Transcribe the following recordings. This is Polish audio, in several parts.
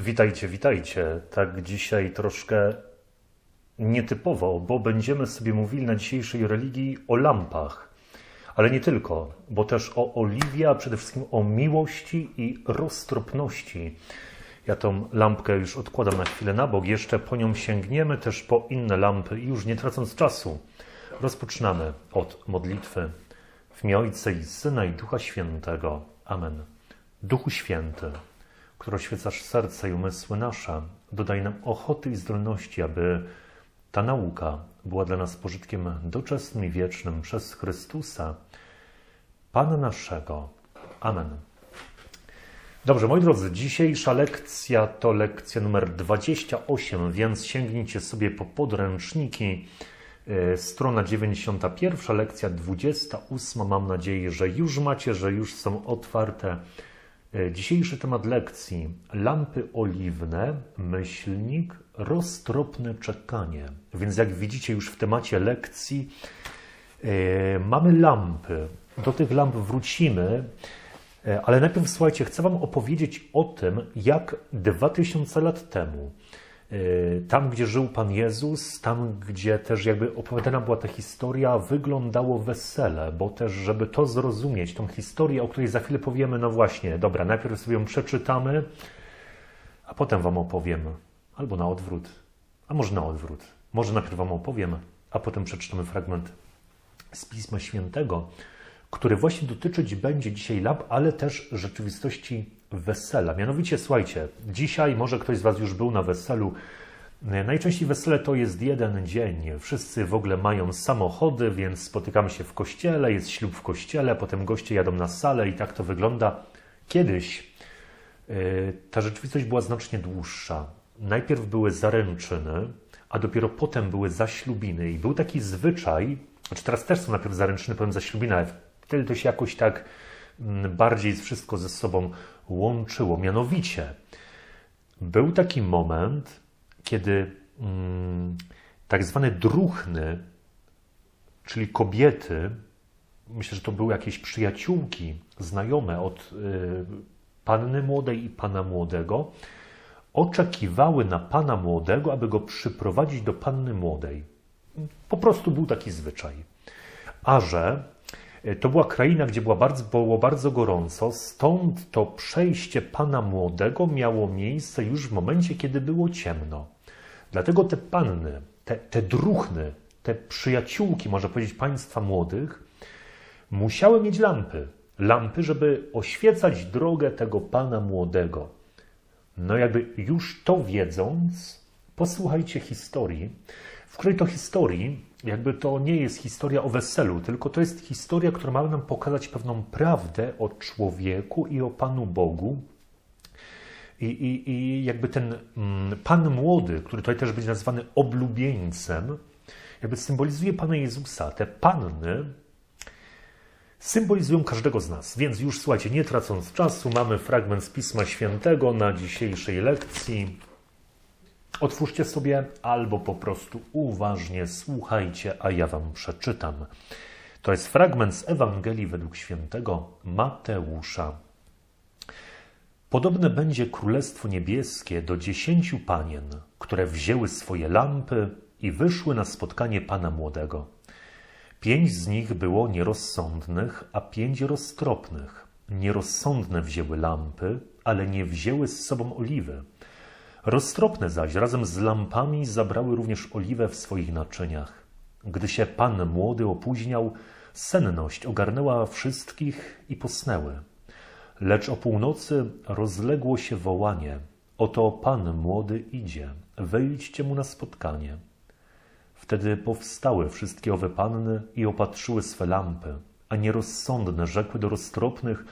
Witajcie, witajcie. Tak dzisiaj troszkę nietypowo, bo będziemy sobie mówili na dzisiejszej religii o lampach. Ale nie tylko, bo też o oliwie, a przede wszystkim o miłości i roztropności. Ja tą lampkę już odkładam na chwilę na bok, jeszcze po nią sięgniemy też po inne lampy i już nie tracąc czasu, rozpoczynamy od modlitwy w imię Ojca i Syna i Ducha Świętego. Amen. Duchu Święty, który oświecasz serce i umysły nasze, dodaj nam ochoty i zdolności, aby ta nauka była dla nas pożytkiem doczesnym i wiecznym przez Chrystusa, Pana naszego. Amen. Dobrze, moi drodzy, dzisiejsza lekcja to lekcja numer 28, więc sięgnijcie sobie po podręczniki. E, Strona 91, lekcja 28. Mam nadzieję, że już macie, że już są otwarte. E, Dzisiejszy temat lekcji: lampy oliwne, myślnik, roztropne czekanie. Więc jak widzicie już w temacie lekcji, e, mamy lampy. Do tych lamp wrócimy. E, Ale najpierw słuchajcie, chcę Wam opowiedzieć o tym, jak 2000 lat temu, tam gdzie żył Pan Jezus, tam gdzie też jakby opowiadana była ta historia, wyglądało wesele, bo też, żeby to zrozumieć, tą historię, o której za chwilę powiemy, no właśnie, dobra, najpierw sobie ją przeczytamy, a potem Wam opowiem, albo na odwrót, a może na odwrót, może najpierw Wam opowiem, a potem przeczytamy fragment z Pisma Świętego, który właśnie dotyczyć będzie dzisiaj lamp, ale też rzeczywistości wesela. Mianowicie, słuchajcie, dzisiaj może ktoś z Was już był na weselu. Najczęściej wesele to jest jeden dzień. Wszyscy w ogóle mają samochody, więc spotykamy się w kościele, jest ślub w kościele, potem goście jadą na salę i tak to wygląda. Kiedyś yy, ta rzeczywistość była znacznie dłuższa. Najpierw były zaręczyny, a dopiero potem były zaślubiny. I był taki zwyczaj, znaczy teraz też są najpierw zaręczyny, potem zaślubiny, ale wtedy to się jakoś tak mm, bardziej wszystko ze sobą łączyło. Mianowicie, był taki moment, kiedy mm, tak zwane druchny, czyli kobiety, myślę, że to były jakieś przyjaciółki, znajome od y, panny młodej i pana młodego, oczekiwały na pana młodego, aby go przyprowadzić do panny młodej. Po prostu był taki zwyczaj. A że to była kraina, gdzie bardzo, było bardzo gorąco, stąd to przejście pana młodego miało miejsce już w momencie, kiedy było ciemno. Dlatego te panny, te, te druchny, te przyjaciółki, można powiedzieć, państwa młodych, musiały mieć lampy. Lampy, żeby oświecać drogę tego pana młodego. No, jakby już to wiedząc, posłuchajcie historii, w której to historii, jakby to nie jest historia o weselu, tylko to jest historia, która ma nam pokazać pewną prawdę o człowieku i o Panu Bogu. I, i, i jakby ten mm, Pan młody, który tutaj też będzie nazwany oblubieńcem, jakby symbolizuje Pana Jezusa. Te panny symbolizują każdego z nas. Więc już słuchajcie, nie tracąc czasu, mamy fragment z Pisma Świętego na dzisiejszej lekcji. Otwórzcie sobie albo po prostu uważnie słuchajcie, a ja wam przeczytam. To jest fragment z Ewangelii według świętego Mateusza. Podobne będzie Królestwo Niebieskie do dziesięciu panien, które wzięły swoje lampy i wyszły na spotkanie Pana Młodego. Pięć z nich było nierozsądnych, a pięć roztropnych. Nierozsądne wzięły lampy, ale nie wzięły z sobą oliwy. Roztropne zaś razem z lampami zabrały również oliwę w swoich naczyniach. Gdy się pan młody opóźniał, senność ogarnęła wszystkich i posnęły. Lecz o północy rozległo się wołanie: Oto pan młody idzie, wejdźcie mu na spotkanie. Wtedy powstały wszystkie owe panny i opatrzyły swe lampy, a nierozsądne rzekły do roztropnych: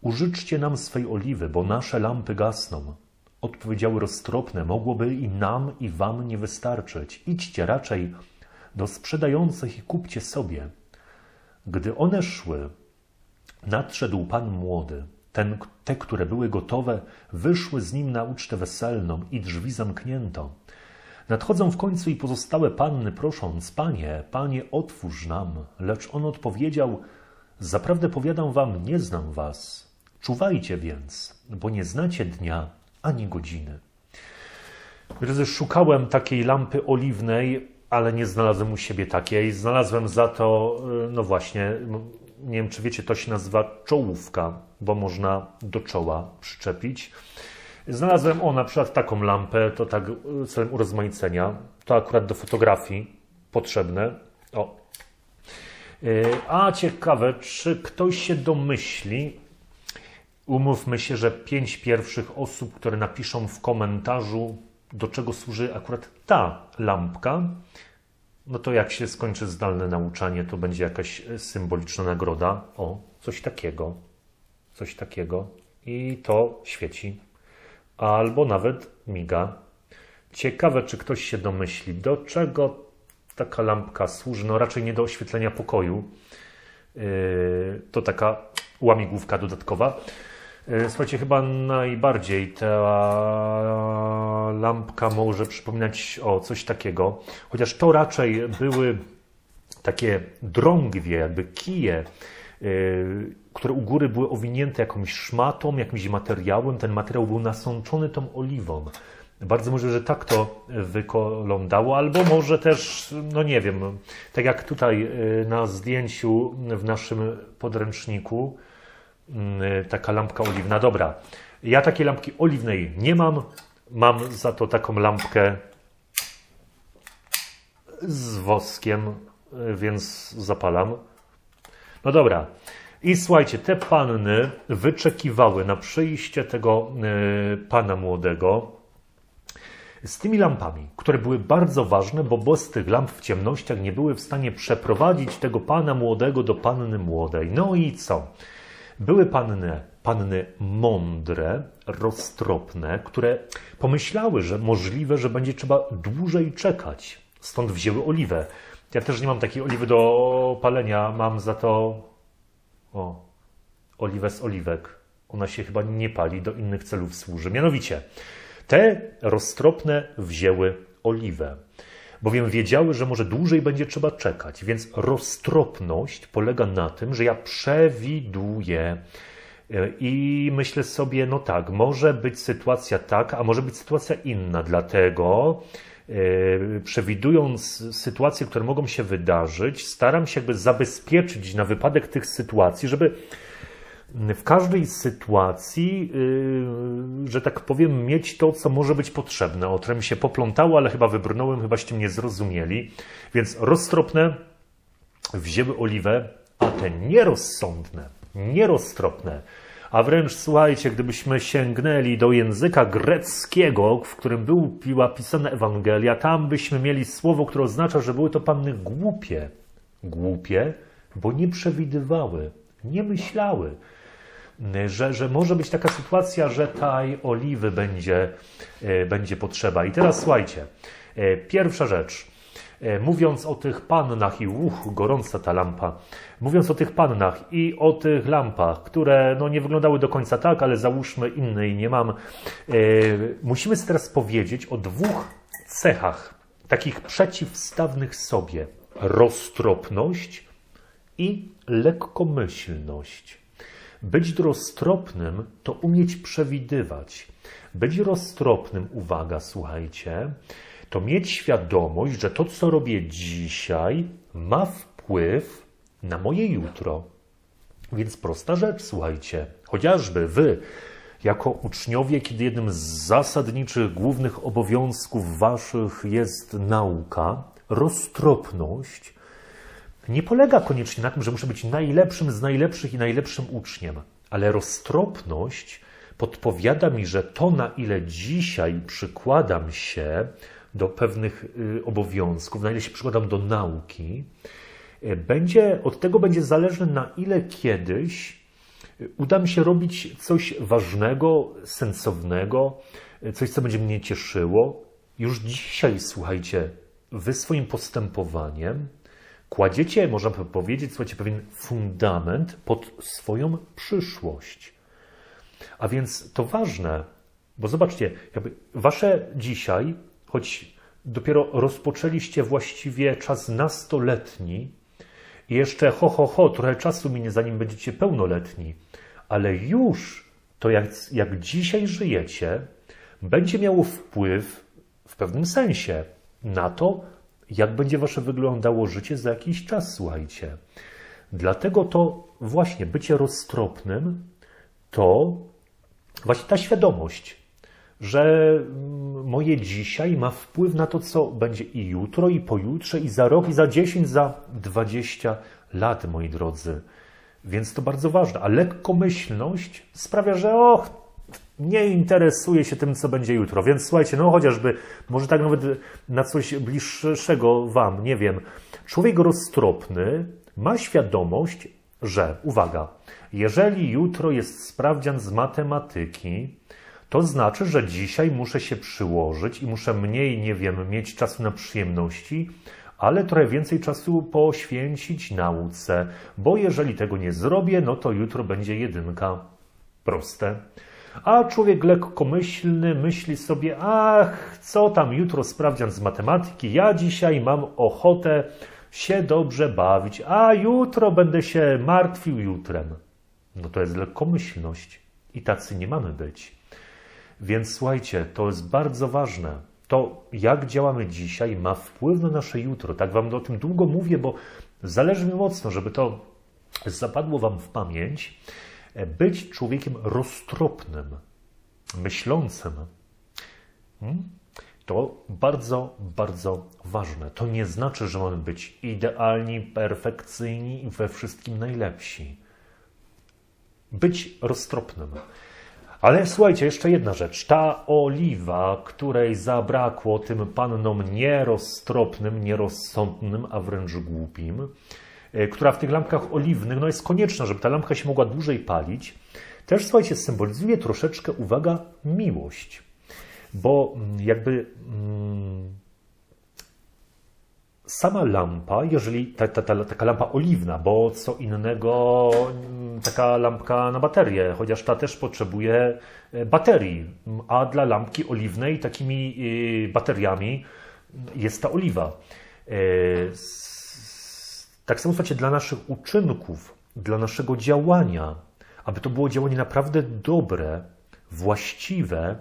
Użyczcie nam swej oliwy, bo nasze lampy gasną. Odpowiedziały roztropne: Mogłoby i nam, i wam nie wystarczyć. Idźcie raczej do sprzedających i kupcie sobie. Gdy one szły, nadszedł pan młody. Ten, te, które były gotowe, wyszły z nim na ucztę weselną i drzwi zamknięto. Nadchodzą w końcu i pozostałe panny, prosząc: Panie, panie, otwórz nam. Lecz on odpowiedział: Zaprawdę powiadam wam, nie znam was. Czuwajcie więc, bo nie znacie dnia ani godziny. Drodzy, szukałem takiej lampy oliwnej, ale nie znalazłem u siebie takiej. Znalazłem za to, y, no właśnie, nie wiem czy wiecie, to się nazywa czołówka, bo można do czoła przyczepić. Znalazłem o na przykład taką lampę, to tak y, celem urozmaicenia. To akurat do fotografii potrzebne. O. Y, A ciekawe, czy ktoś się domyśli, Umówmy się, że pięć pierwszych osób, które napiszą w komentarzu, do czego służy akurat ta lampka, no to jak się skończy zdalne nauczanie, to będzie jakaś symboliczna nagroda. O, coś takiego. Coś takiego. I to świeci. Albo nawet miga. Ciekawe, czy ktoś się domyśli, do czego taka lampka służy. No raczej nie do oświetlenia pokoju. Yy, to taka łamigłówka dodatkowa. Yy, Słuchajcie, chyba najbardziej ta lampka może przypominać o coś takiego, chociaż to raczej były takie drągwie, jakby kije, yy, które u góry były owinięte jakąś szmatą, jakimś materiałem. Ten materiał był nasączony tą oliwą. Bardzo możliwe, że tak to wyglądało, albo może też, no nie wiem, tak jak tutaj yy, na zdjęciu w naszym podręczniku, taka lampka oliwna. Dobra, ja takiej lampki oliwnej nie mam, mam za to taką lampkę z woskiem, yy, więc zapalam. No dobra. I słuchajcie, te panny wyczekiwały na przyjście tego yy, pana młodego z tymi lampami, które były bardzo ważne, bo bez tych lamp w ciemnościach nie były w stanie przeprowadzić tego pana młodego do panny młodej. No i co? Były panny, panny mądre, roztropne, które pomyślały, że możliwe, że będzie trzeba dłużej czekać. Stąd wzięły oliwę. Ja też nie mam takiej oliwy do palenia, mam za to o, oliwę z oliwek. Ona się chyba nie pali, do innych celów służy. Mianowicie, te roztropne wzięły oliwę, bowiem wiedziały, że może dłużej będzie trzeba czekać. Więc roztropność polega na tym, że ja przewiduję e, i myślę sobie, no tak, może być sytuacja taka, a może być sytuacja inna. Dlatego e, przewidując sytuacje, które mogą się wydarzyć, staram się jakby zabezpieczyć na wypadek tych sytuacji, żeby w każdej sytuacji, yy, że tak powiem, mieć to, co może być potrzebne. O którym się poplątało, ale chyba wybrnąłem, chybaście mnie zrozumieli. Więc roztropne wzięły oliwę, a te nierozsądne, nieroztropne, a wręcz słuchajcie, gdybyśmy sięgnęli do języka greckiego, w którym był, była pisana Ewangelia, tam byśmy mieli słowo, które oznacza, że były to panny głupie. Głupie, bo nie przewidywały, nie myślały, że, że może być taka sytuacja, że tej oliwy będzie, e, będzie potrzeba. I teraz słuchajcie, e, pierwsza rzecz. E, Mówiąc o tych pannach i uch, gorąca ta lampa. Mówiąc o tych pannach i o tych lampach, które no, nie wyglądały do końca tak, ale załóżmy innej nie mam. musimy teraz powiedzieć o dwóch cechach, takich przeciwstawnych sobie. Roztropność i lekkomyślność. Być roztropnym to umieć przewidywać. Być roztropnym, uwaga, słuchajcie, to mieć świadomość, że to, co robię dzisiaj, ma wpływ na moje jutro. Więc prosta rzecz, słuchajcie. Chociażby wy, jako uczniowie, kiedy jednym z zasadniczych, głównych obowiązków waszych jest nauka, roztropność, nie polega koniecznie na tym, że muszę być najlepszym z najlepszych i najlepszym uczniem, ale roztropność podpowiada mi, że to, na ile dzisiaj przykładam się do pewnych y, obowiązków, na ile się przykładam do nauki, y, będzie, od tego będzie zależne, na ile kiedyś y, uda mi się robić coś ważnego, sensownego, coś, co będzie mnie cieszyło. Już dzisiaj, słuchajcie, wy swoim postępowaniem kładziecie, można powiedzieć, słuchajcie, pewien fundament pod swoją przyszłość. A więc to ważne, bo zobaczcie, jakby wasze dzisiaj, choć dopiero rozpoczęliście właściwie czas nastoletni i jeszcze ho, ho, ho, trochę czasu minie, zanim będziecie pełnoletni, ale już to, jak, jak dzisiaj żyjecie, będzie miało wpływ w pewnym sensie na to, jak będzie wasze wyglądało życie za jakiś czas, słuchajcie. Dlatego to właśnie bycie roztropnym to właśnie ta świadomość, że mm, moje dzisiaj ma wpływ na to, co będzie i jutro, i pojutrze, i za rok, i za 10, za 20 lat, moi drodzy. Więc to bardzo ważne. A lekkomyślność sprawia, że och, nie interesuje się tym, co będzie jutro. Więc słuchajcie, no chociażby, może tak nawet na coś bliższego Wam, nie wiem. Człowiek roztropny ma świadomość, że, uwaga, jeżeli jutro jest sprawdzian z matematyki, to znaczy, że dzisiaj muszę się przyłożyć i muszę mniej, nie wiem, mieć czasu na przyjemności, ale trochę więcej czasu poświęcić nauce, bo jeżeli tego nie zrobię, no to jutro będzie jedynka. Proste. A człowiek lekkomyślny myśli sobie, ach, co tam jutro sprawdzian z matematyki, ja dzisiaj mam ochotę się dobrze bawić, a jutro będę się martwił jutrem. No to jest lekkomyślność i tacy nie mamy być. Więc słuchajcie, to jest bardzo ważne. To, jak działamy dzisiaj, ma wpływ na nasze jutro. Tak Wam o tym długo mówię, bo zależy mi mocno, żeby to zapadło Wam w pamięć. Być człowiekiem roztropnym, myślącym, hmm, to bardzo, bardzo ważne. To nie znaczy, że mamy być idealni, perfekcyjni i we wszystkim najlepsi. Być roztropnym. Ale słuchajcie, jeszcze jedna rzecz. Ta oliwa, której zabrakło tym pannom nieroztropnym, nierozsądnym, a wręcz głupim, e, która w tych lampkach oliwnych no jest konieczna, żeby ta lampka się mogła dłużej palić, też słuchajcie, symbolizuje troszeczkę, uwaga, miłość. Bo mm, jakby. Mm, sama lampa, jeżeli ta, ta, ta, taka lampa oliwna, bo co innego mm, taka lampka na baterię, chociaż ta też potrzebuje e, baterii, a dla lampki oliwnej takimi e, bateriami jest ta oliwa. Tak samo słuchajcie, dla naszych uczynków, dla naszego działania, aby to było działanie naprawdę dobre, właściwe,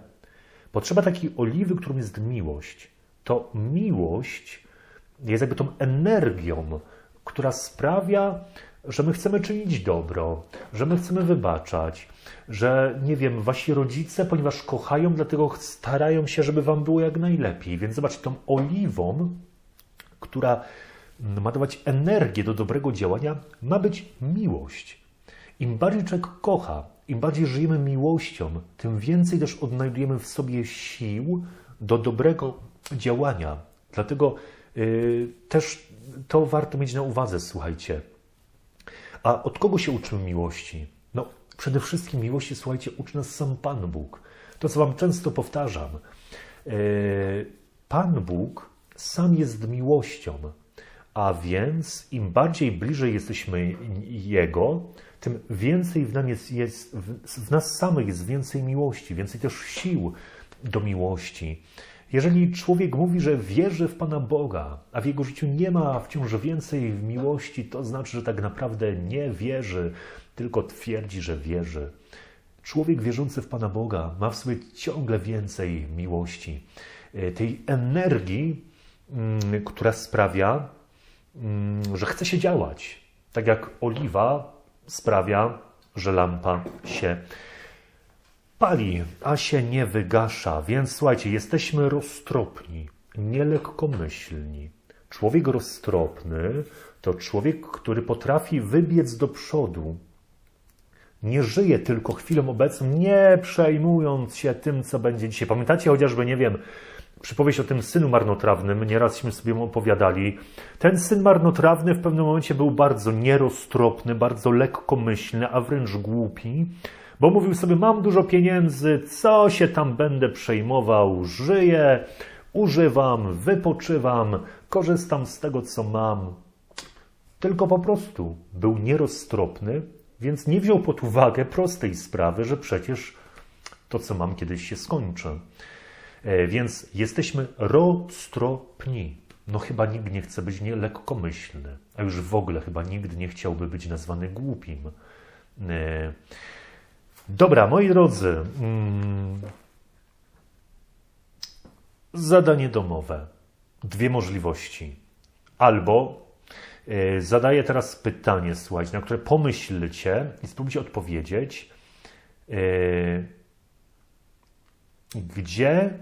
potrzeba takiej oliwy, którą jest miłość. To miłość jest jakby tą energią, która sprawia, że my chcemy czynić dobro, że my chcemy wybaczać, że nie wiem, wasi rodzice, ponieważ kochają, dlatego starają się, żeby wam było jak najlepiej. Więc zobaczcie, tą oliwą, która ma dawać energię do dobrego działania, ma być miłość. Im bardziej człowiek kocha, im bardziej żyjemy miłością, tym więcej też odnajdujemy w sobie sił do dobrego działania. Dlatego yy, też to warto mieć na uwadze, słuchajcie. A od kogo się uczymy miłości? No, przede wszystkim miłości, słuchajcie, uczy nas sam Pan Bóg. To, co Wam często powtarzam. Yy, Pan Bóg sam jest miłością, a więc im bardziej bliżej jesteśmy Jego, tym więcej w, nam jest, jest, w nas samych jest więcej miłości, więcej też sił do miłości. Jeżeli człowiek mówi, że wierzy w Pana Boga, a w jego życiu nie ma wciąż więcej miłości, to znaczy, że tak naprawdę nie wierzy, tylko twierdzi, że wierzy. Człowiek wierzący w Pana Boga ma w sobie ciągle więcej miłości, tej energii, mm, która sprawia, że chce się działać. Tak jak oliwa sprawia, że lampa się pali, a się nie wygasza. Więc słuchajcie, jesteśmy roztropni, nielekkomyślni. Człowiek roztropny to człowiek, który potrafi wybiec do przodu. Nie żyje tylko chwilą obecną, nie przejmując się tym, co będzie dzisiaj. Pamiętacie chociażby, nie wiem, przypowieść o tym synu marnotrawnym, nierazśmy sobie opowiadali. Ten syn marnotrawny w pewnym momencie był bardzo nieroztropny, bardzo lekkomyślny, a wręcz głupi, bo mówił sobie: Mam dużo pieniędzy, co się tam będę przejmował, żyję, używam, wypoczywam, korzystam z tego, co mam. Tylko po prostu był nieroztropny, więc nie wziął pod uwagę prostej sprawy, że przecież to, co mam, kiedyś się skończy. E, więc jesteśmy roztropni. No chyba nikt nie chce być lekkomyślny, a już w ogóle chyba nikt nie chciałby być nazwany głupim. E, dobra, moi drodzy. Mm, zadanie domowe. Dwie możliwości. Albo e, zadaję teraz pytanie, słuchajcie, na które pomyślcie i spróbujcie odpowiedzieć. Gdzie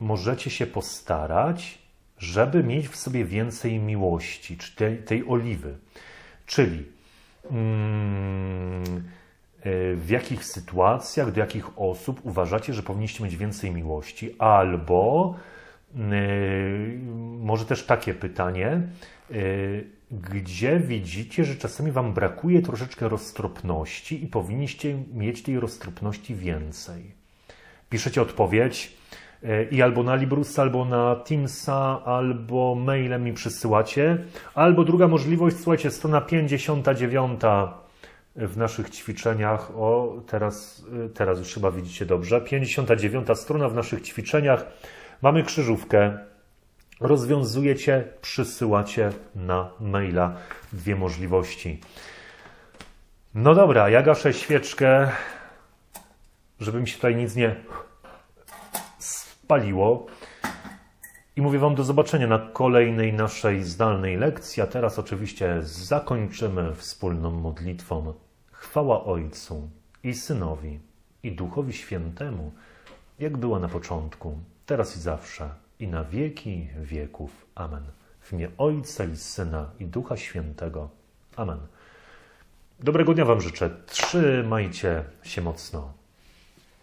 możecie się postarać, żeby mieć w sobie więcej miłości, czy tej, tej oliwy? Czyli mm, e, w jakich sytuacjach, do jakich osób uważacie, że powinniście mieć więcej miłości, albo Yy, może też takie pytanie. Yy, Gdzie widzicie, że czasami Wam brakuje troszeczkę roztropności i powinniście mieć tej roztropności więcej? Piszecie odpowiedź i albo na Librusa, albo na Teamsa, albo mailem mi przysyłacie. Albo druga możliwość, słuchajcie, strona 59 w naszych ćwiczeniach. O, teraz, teraz już chyba widzicie dobrze. 59 strona w naszych ćwiczeniach. Mamy krzyżówkę. Rozwiązujecie, przysyłacie na maila dwie możliwości. No dobra, ja gaszę świeczkę, żeby mi się tutaj nic nie spaliło. I mówię Wam do zobaczenia na kolejnej naszej zdalnej lekcji. A teraz oczywiście zakończymy wspólną modlitwą. Chwała Ojcu i Synowi i Duchowi Świętemu, jak była na początku, teraz i zawsze, i na wieki wieków. Amen. W imię Ojca i Syna i Ducha Świętego. Amen. Dobrego dnia Wam życzę. Trzymajcie się mocno.